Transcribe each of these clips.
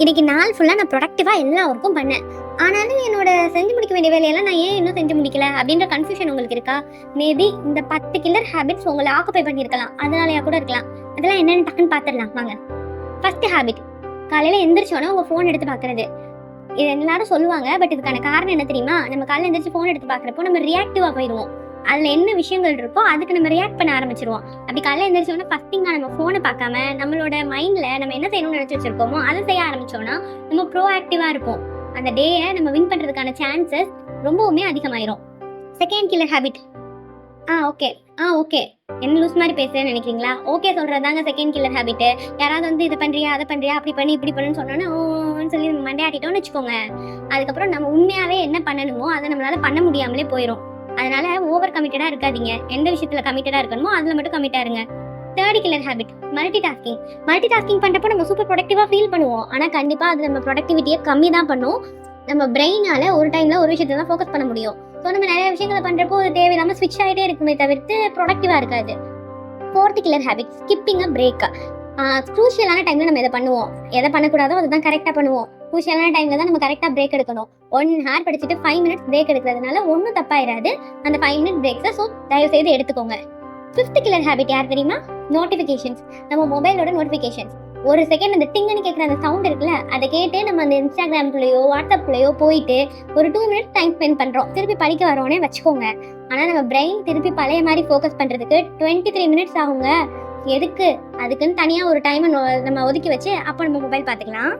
இன்னைக்கு நாள் ஃபுல்லாக நான் ப்ரொடக்டிவாக எல்லா ஒர்க்கும் பண்ணேன். ஆனாலும் என்னோட செஞ்சு முடிக்க வேண்டிய வேலையெல்லாம் நான் ஏன் இன்னும் செஞ்சு முடிக்கல? அப்படின்ற கன்ஃபியூஷன் உங்களுக்கு இருக்கா? மேபி இந்த பத்து கில்லர் ஹேபிட்ஸ் உங்களை ஆக்குப்பை பண்ணியிருக்கலாம். அதனாலயா கூட இருக்கலாம். அதெல்லாம் என்னென்னு டக்குன்னு பார்த்துடலாம் வாங்க. ஃபர்ஸ்ட் ஹேபிட் காலையில் எந்திரிச்சோன்னா உங்கள் ஃபோன் எடுத்து பார்க்குறது இது எல்லாரும் சொல்லுவாங்க. பட் இதுக்கான காரணம் என்ன தெரியுமா? நம்ம காலையில் எந்திரிச்சு ஃபோன் எடுத்து பார்க்குறப்போ நம்ம ரியாக்டிவாக போயிடுவோம். அதில் என்ன விஷயங்கள் இருக்கோ அதுக்கு நம்ம ரியாக்ட் பண்ண ஆரம்பிச்சிருவோம். அப்படி காலையில் எந்திரிச்சோன்னா ஃபஸ்ட்டிங்காக நம்ம ஃபோனை பார்க்காம நம்மளோட மைண்டில் நம்ம என்ன செய்யணும்னு நினச்சி வச்சிருக்கோமோ அதை செய்ய ஆரம்பிச்சோன்னா நம்ம ப்ரோஆக்டிவாக இருப்போம். அந்த டேயை நம்ம வின் பண்ணுறதுக்கான சான்சஸ் ரொம்பவுமே அதிகமாயிரும். செகண்ட் கில்லர் ஹேபிட் ஆ ஓகே ஆ ஓகே என்ன லூஸ் மாதிரி பேசுறேன்னு நினைக்கிறீங்களா? ஓகே சொல்றதாங்க செகண்ட் கில்லர் ஹேபிட் யாராவது வந்து இதை பண்றியா அதை பண்றியா அப்படி பண்ணி இப்படி பண்ணுன்னு சொன்னோன்னா ஓன்னு சொல்லி மண்டையாட்டிட்டோம்னு வச்சுக்கோங்க. அதுக்கப்புறம் நம்ம உண்மையாவே என்ன பண்ணணுமோ அதை நம்மளால பண்ண முடியாமலே போயிடும் அதனால ஓவர் கமிட்டடா இருக்காதீங்க. எந்த விஷயத்துல கமிட்டடா இருக்கணுமோ அதுல மட்டும் கமிட்டா இருங்க. Third killer habit multitasking multitasking பண்றப்போ நம்ம சூப்பர் ப்ரொடக்டிவா ஃபீல் பண்ணுவோம். ஆனா கண்டிப்பா அது நம்ம ப்ரொடக்டிவிட்டியை கம்மி தான் பண்ணும். நம்ம பிரெயினால ஒரு டைம்ல ஒரு விஷயத்தை தான் ஃபோக்கஸ் பண்ண முடியும். ஸோ நம்ம நிறைய விஷயங்களை பண்றப்போ அது தேவையில்லாம ஸ்விட்ச் ஆகிட்டே இருக்குமே தவிர்த்து ப்ரொடக்டிவா இருக்காது. Fourth killer habit skipping a break க்ரூஷியலான டைம்ல நம்ம எதை பண்ணுவோம். எதை பண்ணக்கூடாதோ அதுதான் கரெக்டாக பண்ணுவோம். க்ரூஷியலான டைம்ல தான் நம்ம கரெக்டாக பிரேக் எடுக்கணும். ஒன் ஹேர் படிச்சுட்டு ஃபைவ் மினிட்ஸ் பிரேக் எடுக்கிறதுனால ஒன்றும் தப்பாயிராது. அந்த ஃபைவ் மினிட் பிரேக்ஸை ஸோ தயவு செய்து எடுத்துக்கோங்க. ஃபிஃப்த் கிலர் ஹேபிட் யார் தெரியுமா? நோட்டிஃபிகேஷன்ஸ் நம்ம மொபைலோட நோட்டிஃபிகேஷன்ஸ் ஒரு செகண்ட் அந்த டிங்குன்னு கேட்குற அந்த சவுண்ட் இருக்குல்ல அதை கேட்டு நம்ம அந்த இன்ஸ்டாகிராம்குள்ளேயோ வாட்ஸ்அப்குள்ளேயோ போயிட்டு ஒரு டூ மினிட்ஸ் டைம் ஸ்பெண்ட் பண்ணுறோம் திருப்பி படிக்க வரோன்னே வச்சுக்கோங்க. ஆனால் நம்ம பிரெயின் திருப்பி பழைய மாதிரி ஃபோக்கஸ் பண்ணுறதுக்கு டுவெண்ட்டி த்ரீ மினிட்ஸ் ஆகுங்க. எதுக்கு? அதுக்குன்னு தனியாக ஒரு டைமை நம்ம ஒதுக்கி வச்சு அப்போ நம்ம மொபைல் பார்த்துக்கலாம்.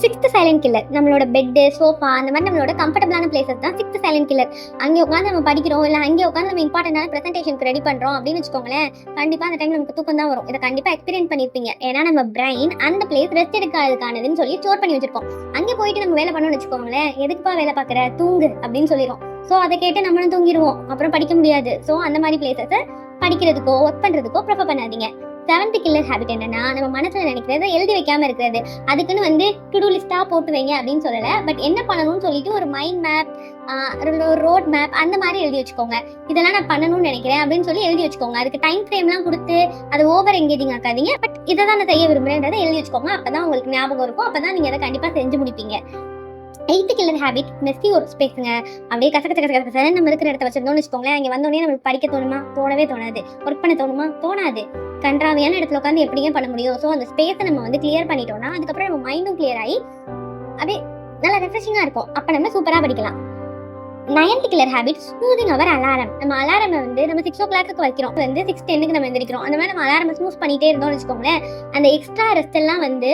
சிக்ஸ்த் சைலண்ட் கில்லர் நம்மளோட பெட்டு சோஃபா அந்த மாதிரி நம்மளோட கம்ஃபர்டபுளான பிளேசஸ் தான் சிக்ஸ்த் சைலண்ட் கில்லர் அங்கே உட்காந்து நம்ம படிக்கிறோம் இல்லை அங்கே உட்காந்து நம்ம இம்பார்ட்டண்டான ப்ரெசன்டேஷனுக்கு ரெடி பண்ணுறோம் அப்படின்னு வச்சுக்கோங்களேன் கண்டிப்பாக அந்த டைம் நமக்கு தூக்கம் தான் வரும். இதை கண்டிப்பாக எக்ஸ்பீரியன்ஸ் பண்ணியிருப்பீங்க ஏன்னா நம்ம பிரைன் அந்த பிளேஸ் ரெஸ்ட் எடுக்காததுக்கானதுன்னு சொல்லி ஸ்டோர் பண்ணி வச்சிருப்போம் அங்கே போயிட்டு நம்ம வேலை பண்ணணும்னு வச்சுக்கோங்களேன் எதுக்குப்பா வேலை பார்க்குற? தூங்கு அப்படின்னு சொல்லிடுவோம் ஸோ அதை கேட்டு நம்மளும் தூங்கிடுவோம். அப்புறம் படிக்க முடியாது. ஸோ அந்த மாதிரி பிளேசஸை படிக்கிறதுக்கோ ஒர்க் பண்ணுறதுக்கோ ப்ரிஃபர் பண்ணாதீங்க. செவன்த் கில்லர் ஹேபிட் என்னன்னா நம்ம மனசுல நினைக்கிறத எழுதி வைக்காம இருக்கிறது. அதுக்குன்னு வந்து டு லிஸ்டா போட்டு வைங்க அப்படின்னு சொல்லல. பட் என்ன பண்ணணும்னு சொல்லிட்டு ஒரு மைண்ட் மேப் ஒரு ரோட் மேப் அந்த மாதிரி எழுதி வச்சுக்கோங்க. இதெல்லாம் நான் பண்ணணும்னு நினைக்கிறேன் அப்படின்னு சொல்லி எழுதி வச்சுக்கோங்க. அதுக்கு டைம் ஃப்ரேம்லாம் கொடுத்து அது ஓவர் எங்கேஜிங் ஆக்காதீங்க. பட் இதை தான் நான் செய்ய விரும்புறேன்றதை எழுதி வச்சுக்கோங்க. அப்பதான் உங்களுக்கு ஞாபகம் இருக்கும். அப்பதான் நீங்க அதை கண்டிப்பா செஞ்சு முடிப்பீங்க. எயித்து கில்லர் ஹேபிட் மெஸ்ஸி ஒரு ஸ்பேஸுங்க அப்படியே கச கச கச கச நம்ம இருக்கிற இடத்த வச்சிருந்தோம்னு வச்சுக்கோங்களேன் அங்கே வந்தோடனே நம்மளுக்கு படிக்க தோணுமா? தோணவே தோணாது. ஒர்க் பண்ண தோணுமா? தோணாது. கன்றாவியான இடத்துல உட்காந்து எப்படிங்க பண்ண முடியும்? ஸோ அந்த ஸ்பேஸை நம்ம வந்து கிளியர் பண்ணிட்டோம்னா அதுக்கப்புறம் நம்ம மைண்டும் கிளியர் ஆகி அப்படியே நல்லா ரெஃப்ரெஷிங்காக இருக்கும். அப்போ நம்ம சூப்பராக படிக்கலாம். Ninth killer habit smoothing our alarm நம்ம அலாரம் வந்து நம்ம சிக்ஸ் ஓ கிளாக்கு வைக்கிறோம். வந்து சிக்ஸ் டென்னுக்கு நம்ம எந்திரிக்கிறோம். அந்த மாதிரி நம்ம அலாரம் ஸ்மூத் பண்ணிட்டே இருந்தோம்னு வச்சுக்கோங்களேன் அந்த எக்ஸ்ட்ரா ரெஸ்ட் எல்லாம் வந்து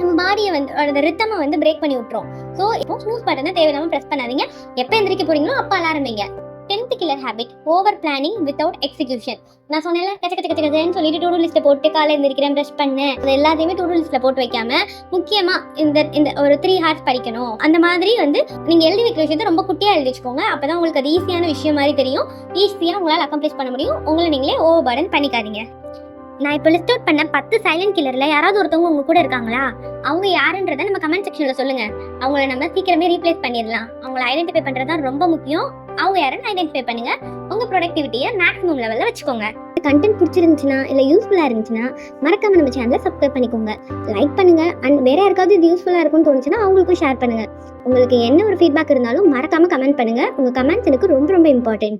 நம்ம பாடியை வந்து அந்த ரித்தமை வந்து பிரேக் பண்ணி விட்டுரும். ஸோ இப்போ ஸ்னூஸ் பட்டனை தேவையில்லாமல் ப்ரெஸ் பண்ணாதீங்க. எப்போ எந்திரிக்க போறீங்களோ அப்போ அலாரம் வைங்க. Tenth killer habit over planning without execution நான் சொன்னேன் கச்ச கச்ச கச்சன்னு சொல்லிட்டு டூ லிஸ்ட்டை போட்டு காலை எழுந்திருக்கிறேன் ப்ரஷ் பண்ணு. அது எல்லாத்தையுமே டூ லிஸ்ட்டில் போட்டு வைக்காம முக்கியமா இந்த இந்த ஒரு த்ரீ ஹார்ஸ் படிக்கணும். அந்த மாதிரி வந்து நீங்க எழுதி வைக்கிற விஷயத்தை ரொம்ப குட்டியா எழுதி வச்சுக்கோங்க. அப்பதான் உங்களுக்கு அது ஈஸியான விஷயம் மாதிரி தெரியும். ஈஸியா உங்களால் அக்கம்ப்ளிஷ் பண்ண முடியும். உங்களை நீங்களே ஓவர் பர்டன் பண்ணிக்காதீங்க. நான் இப்போ லிஸ்ட் அவுட் பண்ண பத்து சைலண்ட் கில்லர்ல யாராவது ஒருத்தவங்க உங்க கூட இருக்காங்களா? அவங்க யாருன்றதை நம்ம கமெண்ட் செக்ஷன்ல சொல்லுங்க. அவங்கள நம்ம சீக்கிரமே ரீப்ளேஸ் பண்ணிடலாம். அவங்கள ஐடென்டிஃபை பண்றது தான் ரொம்ப முக்கியம். அவங்க யாருன்னு ஐடென்டிஃபை பண்ணுங்க. உங்க ப்ரொடக்டிவிட்டியை மேக்ஸிமம் லெவல்ல வச்சுக்கோங்க. கண்டென்ட் பிடிச்சிருந்துச்சுன்னா இல்லை யூஸ்ஃபுல்லாக இருந்துச்சுன்னா மறக்காம நம்ம சேனலை சப்ஸ்கிரைப் பண்ணிக்கோங்க. லைக் பண்ணுங்க. அண்ட் வேற யாருக்காவது இது யூஸ்ஃபுல்லாக இருக்கும்னு தோணுச்சுன்னா அவங்களுக்கும் ஷேர் பண்ணுங்க. உங்களுக்கு என்ன ஒரு ஃபீட்பேக் இருந்தாலும் மறக்காம கமெண்ட் பண்ணுங்க. உங்க கமெண்ட்ஸ் எனக்கு ரொம்ப ரொம்ப இம்பார்ட்டன்ட்